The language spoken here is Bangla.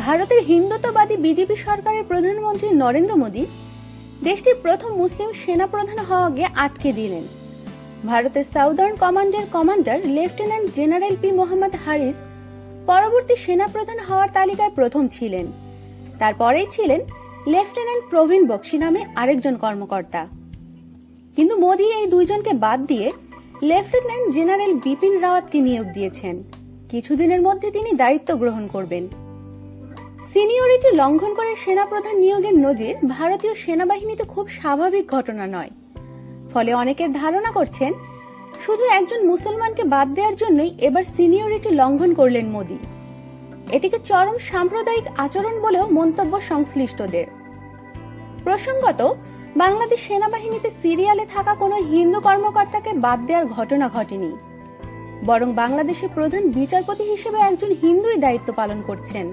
ভারতের হিন্দুত্ববাদী বিজেপি সরকারের প্রধানমন্ত্রী নরেন্দ্র মোদী দেশটির প্রথম মুসলিম সেনাপ্রধান হওয়াকে আটকে দিলেন। ভারতের সাউদার্ন কমান্ডের commander lieutenant general P Mohammad Haris পরবর্তী সেনাপ্রধান হওয়ার তালিকায় প্রথম ছিলেন। তারপরেই ছিলেন লেফটেন্যান্ট প্রবীণ বক্সি নামে আরেকজন কর্মকর্তা। কিন্তু মোদী এই দুইজনকে বাদ দিয়ে লেফটেন্যান্ট জেনারেল বিপিন রাওয়াতকে নিয়োগ দিয়েছেন। কিছুদিনের মধ্যে তিনি দায়িত্ব গ্রহণ করবেন। সিনিয়রিটি লঙ্ঘন করে সেনাপ্রধান নিয়োগের নজির ভারতীয় সেনাবাহিনীতে খুব স্বাভাবিক ঘটনা নয়। ফলে অনেকে ধারণা করছেন, শুধু একজন মুসলমানকে বাদ দেওয়ার জন্যই এবার সিনিয়রিটি লঙ্ঘন করলেন মোদী। এটিকে চরম সাম্প্রদায়িক আচরণ বলেও মন্তব্য সংশ্লিষ্টদের। প্রসঙ্গত, বাংলাদেশ সেনাবাহিনীতে সিরিয়ালে থাকা কোনো হিন্দু কর্মকর্তাকে বাদ দেওয়ার ঘটনা ঘটেনি। বরং বাংলাদেশের প্রধান বিচারপতি হিসেবে একজন হিন্দুই দায়িত্ব পালন করছেন।